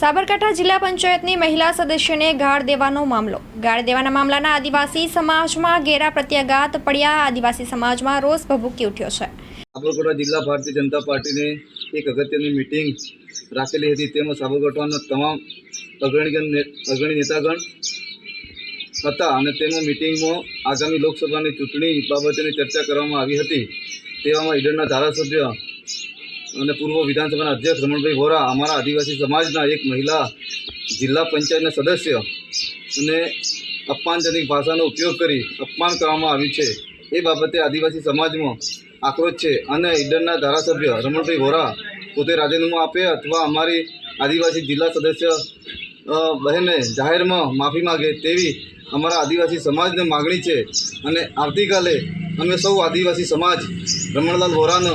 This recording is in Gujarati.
સાબરકાંઠા જિલ્લા પંચાયતની મહિલા સદસ્યને ગાળ દેવાનો મામલો. ગાળ દેવાના મામલાના આદિવાસી સમાજમાં ઘેરા પ્રત્યાઘાત પડ્યા. આદિવાસી સમાજમાં રોષ ભભૂકી ઉઠ્યો છે. સાબરકાંઠા જિલ્લા ભારતીય જનતા પાર્ટીને એક અગત્યની મિટિંગ રાખેલી હતી. તેમાં સાબરકાંઠાના તમામ અગ્રણીગણ ને- અગ્રણી નેતાગણ હતા અને તેમાં મિટિંગમાં આગામી લોકસભાની ચૂંટણી બાબતેની ચર્ચા કરવામાં આવી હતી. તેવામાં ઈડરના ધારાસભ્ય અને પૂર્વ વિધાનસભાના અધ્યક્ષ રમણભાઈ વોરા, અમારા આદિવાસી સમાજના એક મહિલા જિલ્લા પંચાયતના સદસ્ય અને અપમાનજનક ભાષાનો ઉપયોગ કરી અપમાન કરવામાં આવ્યું છે. એ બાબતે આદિવાસી સમાજમાં આક્રોશ છે અને ઈડરના ધારાસભ્ય રમણભાઈ વોરા પોતે રાજીનામું આપે અથવા અમારી આદિવાસી જિલ્લા સદસ્ય બહેને જાહેરમાં માફી માગે તેવી અમારા આદિવાસી સમાજને માગણી છે. અને આવતીકાલે અમે સૌ આદિવાસી સમાજ રમણલાલ વોરાનો